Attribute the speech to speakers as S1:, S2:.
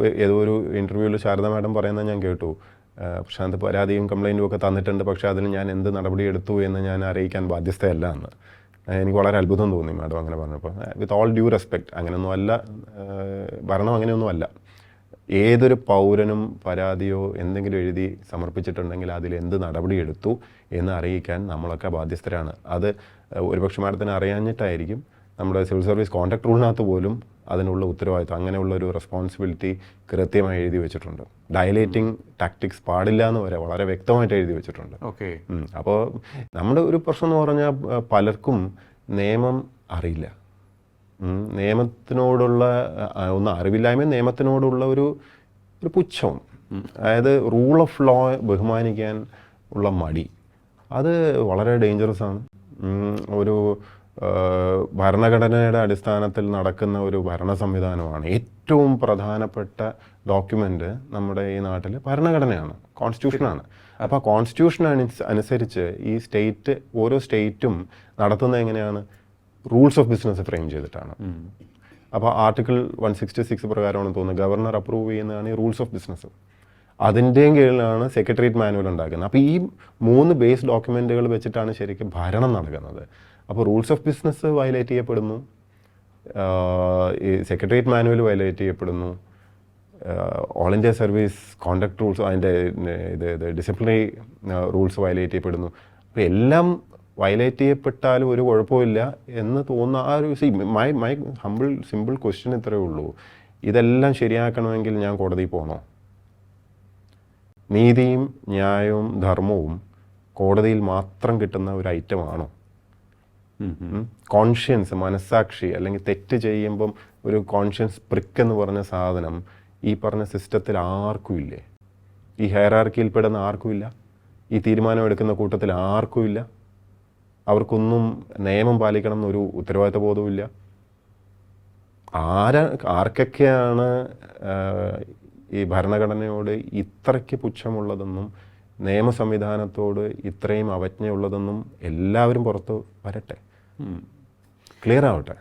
S1: ഏതോ ഒരു ഇന്റർവ്യൂവിൽ ശാരദ മാഡം പറയുന്നത് ഞാൻ കേട്ടു. പ്രശാന്ത് പരാതിയും കംപ്ലൈന്റും ഒക്കെ തന്നിട്ടുണ്ട്. പക്ഷേ അതിന് ഞാൻ എന്ത് നടപടി എടുത്തു എന്ന് ഞാൻ അറിയിക്കാൻ ബാധ്യസ്ഥയല്ല എന്ന്. എനിക്ക് വളരെ അത്ഭുതം തോന്നി മാഡം അങ്ങനെ പറഞ്ഞപ്പോൾ. വിത്ത് ഓൾ ഡ്യൂ റെസ്പെക്റ്റ് അങ്ങനെയൊന്നും അല്ല. ഭരണം അങ്ങനെയൊന്നും അല്ല. ഏതൊരു പൗരനും പരാതിയോ എന്തെങ്കിലും എഴുതി സമർപ്പിച്ചിട്ടുണ്ടെങ്കിൽ അതിൽ എന്ത് നടപടി എടുത്തു എന്ന് അറിയിക്കാൻ നമ്മളൊക്കെ ബാധ്യസ്ഥരാണ്. അത് ഒരുപക്ഷെ മാഡത്തിന് അറിയാഞ്ഞിട്ടായിരിക്കും നമ്മുടെ സിവിൽ സർവീസ് കോൺട്രാക്ട് റൂളിനകത്ത് പോലും അതിനുള്ള ഉത്തരവാദിത്വം അങ്ങനെയുള്ള ഒരു റെസ്പോൺസിബിലിറ്റി കൃത്യമായി എഴുതി വെച്ചിട്ടുണ്ട്. ഡയലേറ്റിംഗ് ടാക്ടിക്സ് പാടില്ല എന്ന് വരെ വളരെ വ്യക്തമായിട്ട് എഴുതി വെച്ചിട്ടുണ്ട്.
S2: ഓക്കെ
S1: അപ്പോൾ നമ്മുടെ ഒരു പ്രശ്നം എന്ന് പറഞ്ഞാൽ പലർക്കും നിയമം അറിയില്ല. നിയമത്തിനോടുള്ള ഒന്ന് അറിവില്ലായ്മ നിയമത്തിനോടുള്ള ഒരു ഒരു പുച്ഛവും. അതായത് റൂൾ ഓഫ് ലോ ബഹുമാനിക്കാൻ ഉള്ള മടി. അത് വളരെ ഡേഞ്ചറസ് ആണ്. ഒരു ഭരണഘടനയുടെ അടിസ്ഥാനത്തിൽ നടക്കുന്ന ഒരു ഭരണ സംവിധാനമാണ്. ഏറ്റവും പ്രധാനപ്പെട്ട ഡോക്യുമെന്റ് നമ്മുടെ ഈ നാട്ടിൽ ഭരണഘടനയാണ് കോൺസ്റ്റിറ്റ്യൂഷനാണ്. അപ്പോൾ കോൺസ്റ്റിറ്റ്യൂഷൻ അനു- അനുസരിച്ച് ഈ സ്റ്റേറ്റ് ഓരോ സ്റ്റേറ്റും നടത്തുന്നത് എങ്ങനെയാണ്? റൂൾസ് ഓഫ് ബിസിനസ് ഫ്രെയിം ചെയ്തിട്ടാണ്. അപ്പോൾ ആർട്ടിക്കിൾ വൺ സിക്സ്റ്റി സിക്സ് പ്രകാരമാണ് തോന്നുന്നത്. ഗവർണർ അപ്രൂവ് ചെയ്യുന്നതാണ് ഈ റൂൾസ് ഓഫ് ബിസിനസ്. അതിന്റെയും കീഴിലാണ് സെക്രട്ടേറിയറ്റ് മാനുവൽ ഉണ്ടാക്കുന്നത്. അപ്പോൾ ഈ മൂന്ന് ബേസ് ഡോക്യുമെന്റുകൾ വെച്ചിട്ടാണ് ശരിക്കും ഭരണം നടക്കുന്നത്. അപ്പോൾ റൂൾസ് ഓഫ് ബിസിനസ് വയലേറ്റ് ചെയ്യപ്പെടുന്നു. ഈ സെക്രട്ടേറിയറ്റ് മാനുവൽ വയലേറ്റ് ചെയ്യപ്പെടുന്നു. All India service conduct rules അതിന്റെ ഇത് ഇത് ഡിസിപ്ലിനറി റൂൾസ് വയലേറ്റ് ചെയ്യപ്പെടുന്നു. അപ്പോൾ എല്ലാം വയലേറ്റ് ചെയ്യപ്പെട്ടാലും ഒരു കുഴപ്പമില്ല എന്ന് തോന്നുന്ന ആ ഒരു see my my humble simple question ഇത്രയേ ഉള്ളൂ. ഇതെല്ലാം ശരിയാക്കണമെങ്കിൽ ഞാൻ കോടതിയിൽ പോകണോ നീതിയും ന്യായവും ധർമ്മവും കോടതിയിൽ മാത്രം കിട്ടുന്ന ഒരു ഐറ്റമാണോ? കോൺഷ്യൻസ് മനസ്സാക്ഷി അല്ലെങ്കിൽ തെറ്റ് ചെയ്യുമ്പം ഒരു കോൺഷ്യൻസ് പ്രിക്ക് എന്ന് പറഞ്ഞ സാധനം ഈ പറഞ്ഞ സിസ്റ്റത്തിൽ ആർക്കും ഇല്ലേ ഈ ഹെയറാർക്കിയിൽ പെടുന്ന ആർക്കും ഇല്ല ഈ തീരുമാനം എടുക്കുന്ന കൂട്ടത്തിൽ ആർക്കും ഇല്ല അവർക്കൊന്നും നിയമം പാലിക്കണം എന്നൊരു ഉത്തരവാദിത്ത ബോധവുമില്ല. ആരാ ആർക്കൊക്കെയാണ് ഈ ഭരണഘടനയോട് ഇത്രയ്ക്ക് പുച്ഛമുള്ളതെന്നും നിയമ സംവിധാനത്തോട് ഇത്രയും അവജ്ഞയുള്ളതെന്നും എല്ലാവരും പുറത്ത് വരട്ടെ. ക്ലിയർ ആവട്ടെ?